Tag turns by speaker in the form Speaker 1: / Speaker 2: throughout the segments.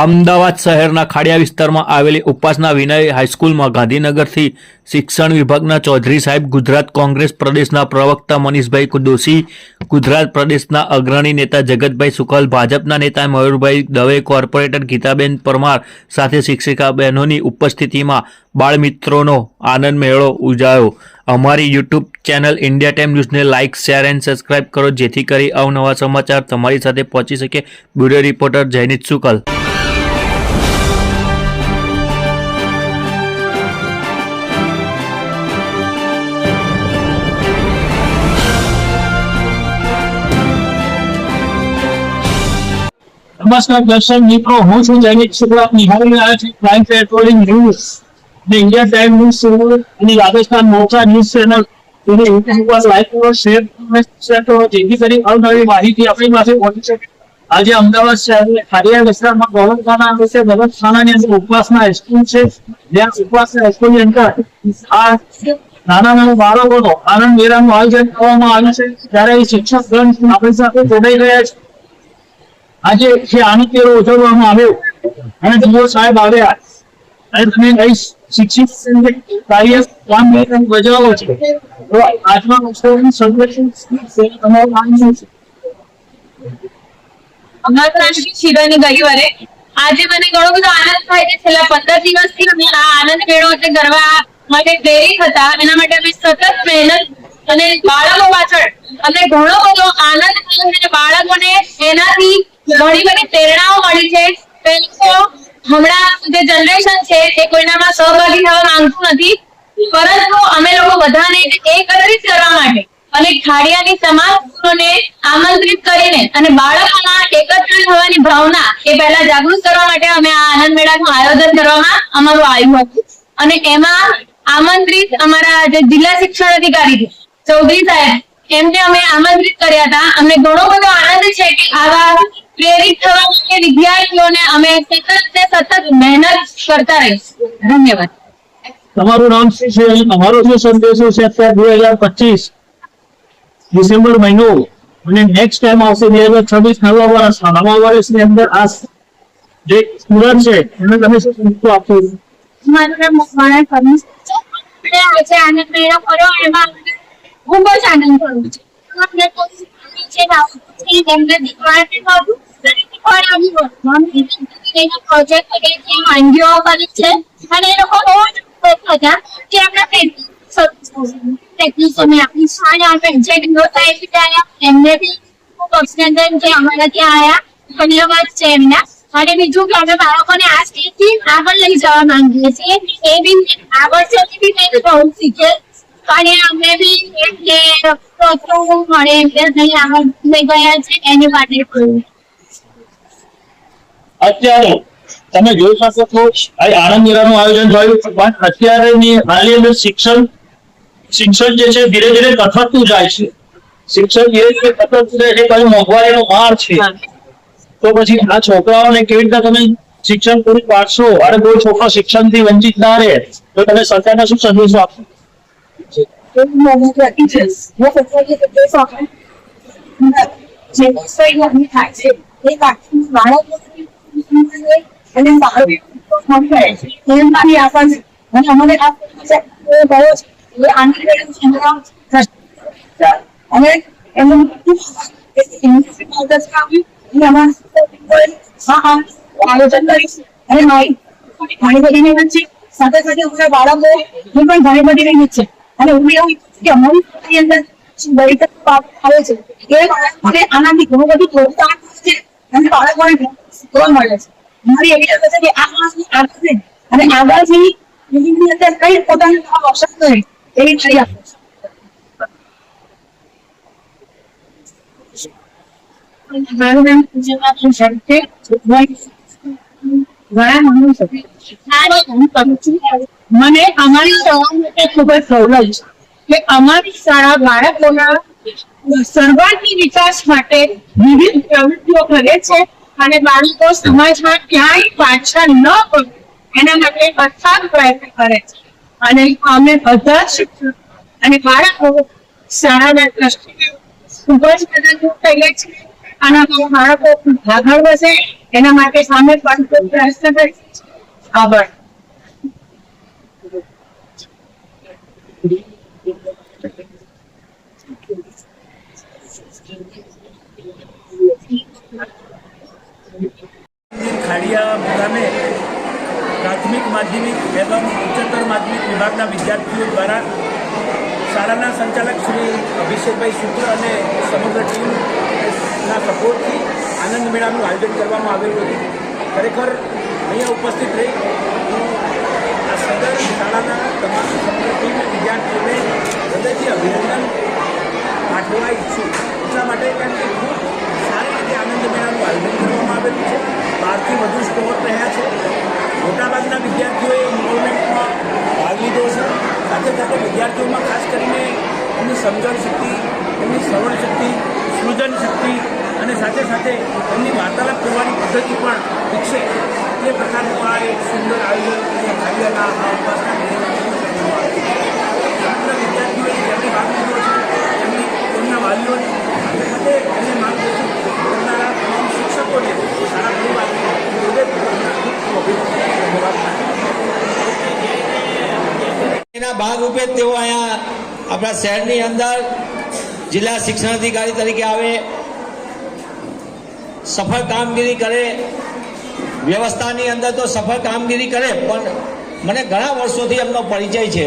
Speaker 1: અમદાવાદ શહેરના ખાડિયા વિસ્તારમાં આવેલી ઉપાસના વિનય હાઈસ્કૂલમાં ગાંધીનગરથી શિક્ષણ વિભાગના ચૌધરી સાહેબ, ગુજરાત કોંગ્રેસ પ્રદેશના પ્રવક્તા મનીષભાઈ દોશી ગુજરાત પ્રદેશના અગ્રણી નેતા જગતભાઈ સુખલ, ભાજપના નેતા મયુરભાઈ દવે, કોર્પોરેટર ગીતાબેન પરમાર સાથે શિક્ષિકા બહેનોની ઉપસ્થિતિમાં બાળમિત્રોનો આનંદ મેળો ઉજાયો. અમારી યુટ્યુબ ચેનલ ઇન્ડિયા ટાઈમ ન્યૂઝને લાઇક શેર એન્ડ સબસ્ક્રાઇબ કરો, જેથી કરી અવનવા સમાચાર તમારી સાથે પહોંચી શકે. બ્યુરો રિપોર્ટર જયનીત સુકલ
Speaker 2: નમસ્કાર દર્શક મિત્રો, હું છું જૈનિક શુક્લા નિહાળી રહ્યા છે. ક્રાઇમ પેટ્રોલિંગ ન્યૂઝ અને ઇન્ડિયા ટાઈમ ન્યૂઝ ચેનલ અને રાજસ્થાન મોરચા ન્યૂઝ ચેનલ તેને યુટ્યુબ પર લાઈક કરો શેર શેર કરો. જેથી કરી અવનવી માહિતી આપણી પાસે પહોંચી શકે. આજે અમદાવાદ શહેર ખાડિયા વિસ્તારમાં ગૌરવખાના છે. ગૌરવખાનાની અંદર ઉપવાસના હાઈસ્કૂલ છે. જ્યાં ઉપવાસના હાઈસ્કૂલની અંદર આ નાના નાના બાળકોનો આનંદ મેળાનું આયોજન કરવામાં આવ્યું છે. ત્યારે શિક્ષક ગણ આપણી સાથે જોડાઈ રહ્યા છે. આજે જે આનંદ તેરો ઉજવવામાં આવ્યો. અને જુઓ સાહેબ આવ્યા અને તમે કઈ શિક્ષિત કાર્ય કામ બજાવો છે. તો આજના ઉત્સવની સંરક્ષણ છે?
Speaker 3: અમારું નામ શ્રી આજે મને ઘણો બધો આનંદ થાય છે. છેલ્લા પંદર દિવસથી અમે આ આનંદ મેળો એટલે કરવા માટે પ્રેરિત હતા. એના માટે અમે સતત મહેનત અને બાળકો પાછળ અમને ઘણો બધો આનંદ અને બાળકોને એનાથી ઘણી બધી પ્રેરણાઓ મળી છે. હમણાં જે જનરેશન છે તે કોઈનામાં સહભાગી થવા માંગતું નથી. પરંતુ અમે લોકો બધાને એકત્રિત કરવા માટે અને ખાડિયાની સમાજને આમંત્રિત કરીને અને બાળકોમાં એકત્ર થવાની ભાવના એ પહેલા જાગૃત કરવા માટે અમે આ આનંદ મેળાનું આયોજન કરવામાં અમારું આવ્યું હતું. અને એમાં આમંત્રિત અમારા જે જિલ્લા શિક્ષણ અધિકારી છે, ચૌધરી સાહેબ, એમને અમે આમંત્રિત કર્યા હતા. અમને ઘણો બધો આનંદ છે કે આવા પ્રેરિત થવા માટે વિદ્યાર્થીઓને અમે સતત ને સતત મહેનત કરતા રહીશું. ધન્યવાદ.
Speaker 2: તમારું નામ શું છે અને તમારો શું સંદેશો છે અત્યારે બે હજાર પચીસ ડિસેમ્બર મહિનો અને નેક્સ્ટ ટાઈમ આવશે બે હજાર છવ્વીસ નવા વર્ષ નવા વર્ષની અંદર આ જે સ્ટુડન્ટ છે એને તમે શું સંદેશો આપશો?
Speaker 3: મારું નામ મકવાણા ફર્નિસ છે. આપણે આજે આનંદ મેળો કર્યો એમાં ખૂબ જ આનંદ થયો છે. અમને કોઈ છે એમને દીકરાને કહ્યું એના પ્રોજેક્ટ કરે છે. અને કે કે અમારા ત્યાં આયા. ધન્યવાદ છે એમના. અને બીજું કે અમે બાળકોને આ સ્ટેજથી આગળ લઈ જવા માંગીએ છીએ. એ બી આગળ જતી બી કંઈક બહુ શીખે અને અમે બી એમ પ્રોત્સાહન મળે એટલે નહીં આગળ લઈ ગયા છે એની માટે કહ્યું
Speaker 2: અત્યારે તમે જોઈ શકો છો આ આનંદ મેળાનું આયોજન થયું. પણ અત્યારેની હાલની અંદર શિક્ષણ શિક્ષણ જે છે ધીરે ધીરે કથળતું જાય છે. શિક્ષણ ધીરે ધીરે કથળતું જાય છે પછી મોંઘવારીનો માર છે. તો પછી આ છોકરાઓને કેવી રીતે તમે શિક્ષણ પૂરું પાડશો? અને કોઈ છોકરો શિક્ષણથી વંચિત ના રહે તો તમે સરકારને શું સંદેશો આપશો?
Speaker 4: જે છે બાળકો હું પણ ઘણી બધી મહેનત છે અને હું એવું ઈચ્છું છું કે અમારી શાળાની અંદર જે દરેક બાળકો આવે છે એ બાળકોને આનાથી ઘણું બધું પ્રોત્સાહન મળે છે અને બાળકોને ઘણું શીખવા મળે છે મારી એવી આશા છે કે આ માણસની છે. અને આગળથી જિંદગીની અંદર કઈ પોતાનું કામ અવસર કરે એવી થઈ છું. મને અમારી શાળા માટે ખૂબ જ છે કે અમારી શાળા બાળકોના સર્વાંગી વિકાસ માટે વિવિધ પ્રવૃત્તિઓ કરે છે. અને બાળકો સમાજમાં ક્યાંય પાછા ન પડે. એના માટે અથાગ પ્રયત્ન કરે છે. અને અમે બધા શિક્ષકો અને બાળકો શાળાના દ્રષ્ટિએ ખૂબ જ મદદરૂપ થઈએ છીએ. અને બાળકો આગળ વધે. એના માટે સામે પણ ખૂબ પ્રયત્ન કરીશ આભાર.
Speaker 5: ખાડિયા મુકામે પ્રાથમિક, માધ્યમિક એવમ ઉચ્ચતર માધ્યમિક વિભાગના વિદ્યાર્થીઓ દ્વારા શાળાના સંચાલક શ્રી અભિષેકભાઈ શુક્લ અને સમગ્ર ટીમના સપોર્ટથી આનંદ મેળાનું આયોજન કરવામાં આવેલું હતું. ખરેખર અહીંયા ઉપસ્થિત રહી આ સદર શાળાના તમામ સમગ્ર ટીમ વિદ્યાર્થીઓને હૃદયથી અભિનંદન પાઠવવા ઈચ્છું. એટલા માટે કારણ કે ખૂબ સારી રીતે આનંદ મેળાનું આયોજન કરવામાં આવેલું છે. બારથી વધુ સ્ટોર રહ્યા છે? મોટાભાગના વિદ્યાર્થીઓએ ઇન્વોલ્વમેન્ટમાં ભાગ લીધો છે. સાથે સાથે વિદ્યાર્થીઓમાં ખાસ કરીને એમની સમજણ શક્તિ, એમની શ્રવણ શક્તિ, સૃજન શક્તિ અને સાથે સાથે એમની વાર્તાલાપ કરવાની પદ્ધતિ પણ વિકસે. એ પ્રકારનું આ એક સુંદર આયોજન ખાડિયાના આ ઉપાસના સમગ્ર વિદ્યાર્થીઓએ જેમણે ભાગ લીધો છે, એમની તેમના વાલીઓને સાથે સાથે એમને માર્ગદર્શન કરનારા તમામ શિક્ષકોને શાળા પરિવારને હૃદયપૂર્વકના ખૂબ ખૂબ અભિનંદન ધન્યવાદ
Speaker 6: એના ભાગરૂપે તેઓ અહીંયા આપણા શહેરની અંદર જિલ્લા શિક્ષણ અધિકારી તરીકે આવે, સફળ કામગીરી કરે, વ્યવસ્થાની અંદર તો સફળ કામગીરી કરે, પણ મને ઘણા વર્ષોથી એમનો પરિચય છે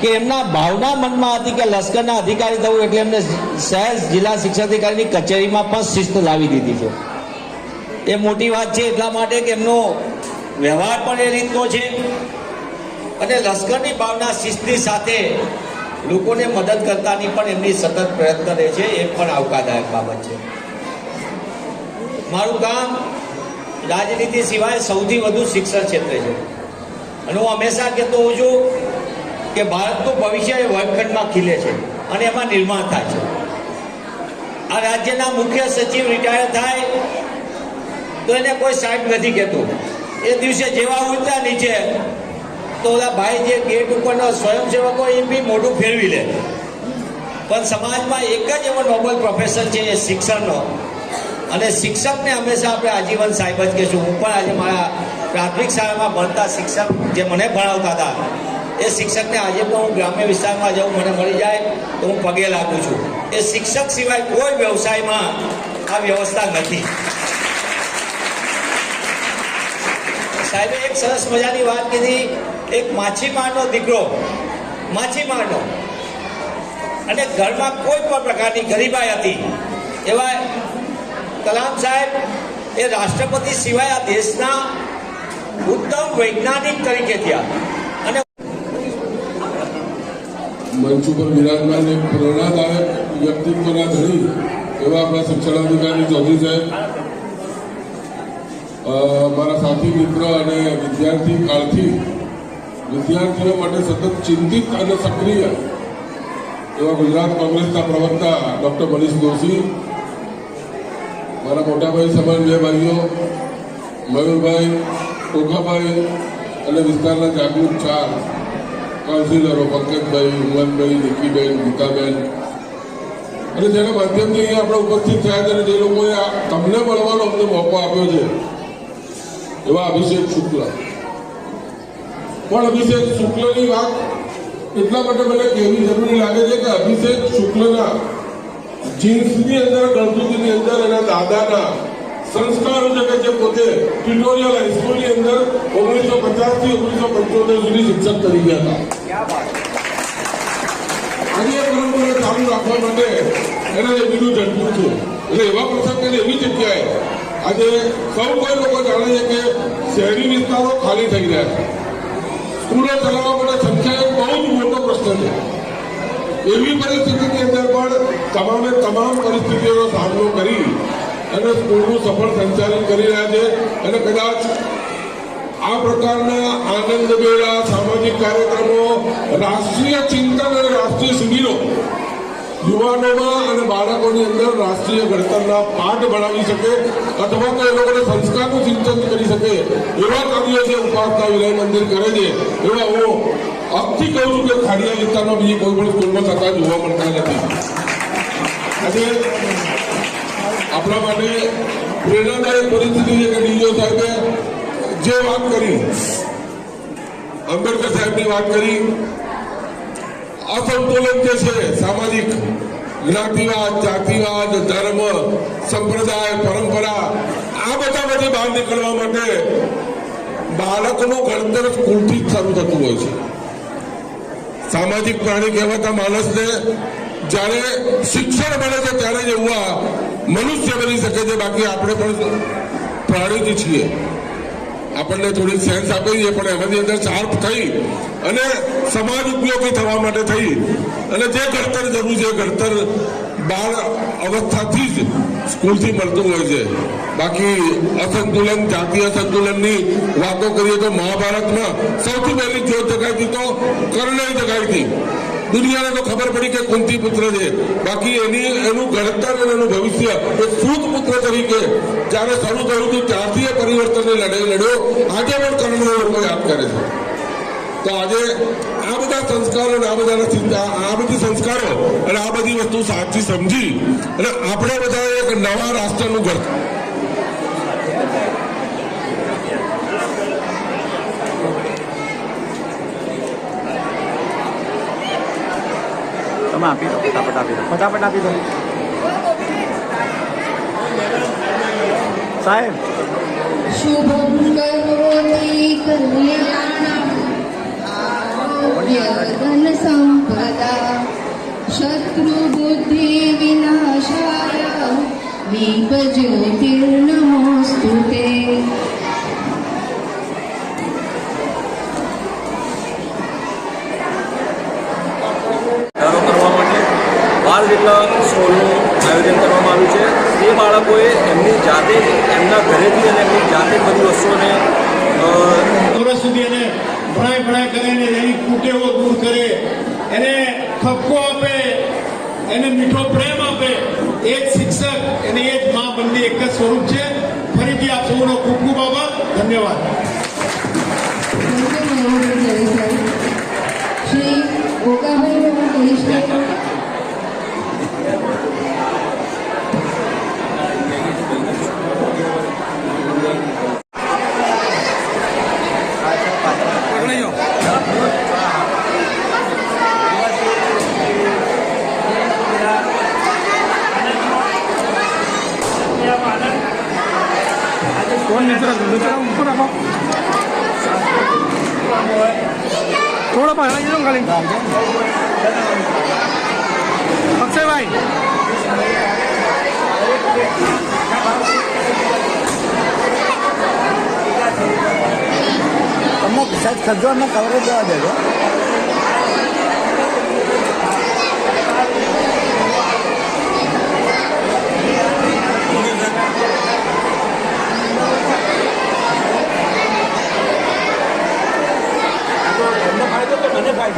Speaker 6: કે એમના ભાવના મનમાં હતી કે લશ્કરના અધિકારી થવું એટલે એમને શહેર જિલ્લા શિક્ષણ અધિકારીની કચેરીમાં પણ શિસ્ત લાવી દીધી છે. એ મોટી વાત છે એટલા માટે કે એમનો વ્યવહાર પણ એ રીતનો છે અને લશ્કરની ભાવના શિસ્તની સાથે લોકોને મદદ કરતાની પણ એમની સતત પ્રયત્ન રહે છે, એ પણ આવકારદાયક બાબત છે. મારું કામ રાજનીતિ સિવાય સૌથી વધુ શિક્ષણ ક્ષેત્રે છે. અને હું હંમેશા કહેતો હોઉં છું કે ભારતનું ભવિષ્ય એ વર્ગખંડમાં ખીલે છે અને એમાં નિર્માણ થાય છે. આ રાજ્યના મુખ્ય સચિવ રિટાયર થાય તો એને કોઈ સાહેબ નથી કહેતું. એ દિવસે જેવા ઉતર્યા નીચે તો ઓલા ભાઈ જે ગેટ ઉપરનો સ્વયંસેવકો એ બી મોઢું ફેરવી લે. પણ સમાજમાં એક જ એવો નોબલ પ્રોફેશન છે એ શિક્ષણનો. અને શિક્ષકને હંમેશા આપણે આજીવન સાહેબ જ કહેશું. હું પણ આજે મારા પ્રાથમિક શાળામાં ભણતા શિક્ષક જે મને ભણાવતા હતા, એ શિક્ષકને આજે પણ હું ગ્રામ્ય વિસ્તારમાં જવું મને મળી જાય તો હું પગે લાગું છું. એ શિક્ષક સિવાય કોઈ વ્યવસાયમાં આ વ્યવસ્થા નથી. સાહેબે એક સરસ મજાની વાત કીધી. એક માછીમારનો દીકરો. માછીમારનો. અને ઘરમાં કોઈ પણ પ્રકારની ગરીબાઈ હતી. એવા કલામ સાહેબ એ રાષ્ટ્રપતિ સિવાય આ દેશના ઉત્તમ વૈજ્ઞાનિક તરીકે થયા. અને
Speaker 7: મંચ ઉપર બિરાજમાન એક પ્રેરણાદાયક વ્યક્તિત્વના ધણી એવા આપણા શિક્ષણાધિકારી ચૌધરી સાહેબ. મારા સાથી મિત્ર અને વિદ્યાર્થી કાળથી વિદ્યાર્થીઓ માટે સતત ચિંતિત અને સક્રિય એવા ગુજરાત કોંગ્રેસના પ્રવક્તા ડૉક્ટર મનીષ દોશી, મારા મોટાભાઈ સમાન બે ભાઈઓ, મયુરભાઈ, ઓખાભાઈ અને વિસ્તારના જાગૃત ચાર કાઉન્સિલરો પંકજભાઈ, ઉમનભાઈ, નિકીબેન, ગીતાબેન અને જેના માધ્યમથી અહીંયા આપણે ઉપસ્થિત થયા અને જે લોકોએ તમને મળવાનો અમને મોકો આપ્યો છે એવા અભિષેક શુક્લ. પણ અભિષેક શુક્લની વાત એટલા માટે મને કહેવી જરૂરી લાગે છે કે અભિષેક શુક્લના જીન્સની અંદર ગણપતિની અંદર એના દાદાના સંસ્કારો છે કે જે પોતે ટ્યુટોરિયલ હાઈસ્કૂલની અંદર ઓગણીસો પચાસથી ઓગણીસો પંચોતેર સુધી શિક્ષક ગયા હતા. આજે પરંપરા ચાલુ રાખવા માટે એને બીજું ઝડપું છે. એટલે એવા પ્રસંગે એવી જગ્યાએ આજે સૌ કોઈ લોકો જાણે છે કે શહેરી વિસ્તારો ખાલી થઈ રહ્યા છે. સ્કૂલો ચલાવવા માટે સંખ્યા બહુ જ મોટો પ્રશ્ન છે. એવી પરિસ્થિતિની અંદર પણ તમામે તમામ પરિસ્થિતિઓનો સામનો કરી અને સ્કૂલનું સફળ સંચાલન કરી રહ્યા છે અને કદાચ આ પ્રકારના આનંદ મેળા, સામાજિક કાર્યક્રમો, રાષ્ટ્રીય ચિંતન અને રાષ્ટ્રીય યુવાનોમાં અને બાળકોની અંદર રાષ્ટ્રીય ઘડતરના પાઠ ભણાવી શકે અથવા તો એ લોકોને સંસ્કારનું સિંચન કરી શકે એવા કાર્યો જે ઉપાસના વિલય મંદિર કરે છે, એવા હું આજથી કહું છું કે ખાડિયા વિસ્તારમાં બીજી કોઈ પણ સ્કૂલમાં થતા જોવા મળતા નથી. આજે આપણા માટે પ્રેરણાદાયક પરિસ્થિતિ છે કે ડીઓ સાહેબે જે વાત કરી, આંબેડકર સાહેબની વાત કરી અસંતુલન જે છે, સામાજિક જ્ઞાતિવાદ, જાતિવાદ, ધર્મ, સંપ્રદાય, પરંપરા, આ બધામાંથી બહાર નીકળવા માટે બાળકનું ઘડતર સ્કૂલથી જ શરૂ થતું હોય છે. સામાજિક પ્રાણી કહેવાતા માણસને જ્યારે શિક્ષણ મળે છે ત્યારે જ એવું મનુષ્ય બની શકે છે. બાકી આપણે પણ પ્રાણી જ છીએ. આપણને થોડી સેન્સ આપી છે પણ એમાંથી અંદર શાર્પ થઈ અને સમાજ ઉપયોગી થવા માટે થઈ. અને જે ઘડતર જરૂર છે ઘડતર બાળ અવસ્થાથી જ સ્કૂલથી મળતું હોય છે. બાકી અસંતુલન જાતીય અસંતુલનની વાતો કરીએ તો મહાભારતમાં સૌથી પહેલી જોત જગાઈ તો કર્ણ જગાઈ હતી. દુનિયાને તો ખબર પડી કે કુંતી પુત્ર છે. બાકી એની, એનું ઘડતર અને એનું ભવિષ્ય એક સૂત પુત્ર તરીકે જ્યારે શરૂ થયું હતું ત્યારથી એ પરિવર્તનની લડાઈ લડ્યો. આજે પણ કર્ણને લોકો યાદ કરે છે. તો આજે આ બધા સંસ્કારો અને આ બધા ચિંતા, આ બધી સંસ્કારો અને આ બધી વસ્તુ સાચી સમજી અને આપણે બધા એક નવા રાષ્ટ્રનું ઘર
Speaker 8: તમે આપી દો, ફટાફટ આપી દો. ફટાફટ આપી દો. સાહેબ.
Speaker 9: શત્રુ બુદ્ધિ વિનાશાય, દીપ જ્યોતિર્નમોસ્તુ અ,
Speaker 10: વર્ષ સુધી એને ભણાય ભણાય કરે ને એની કુટેવો દૂર કરે. એને ઠપકો આપે એને મીઠો પ્રેમ આપે. એ જ શિક્ષક અને એ જ મા બંદી એક જ સ્વરૂપ છે. ફરીથી આપ સૌનો ખૂબ ખૂબ આભાર. ધન્યવાદ.
Speaker 11: શ્રી કનિષ્ઠ
Speaker 8: કોણ થોડો પાછળ જજો ખાલી અક્ષયભાઈ તમને સાહેબ ખર્ચો એમને કવરેજ દેવા દેજો
Speaker 5: Ini baik,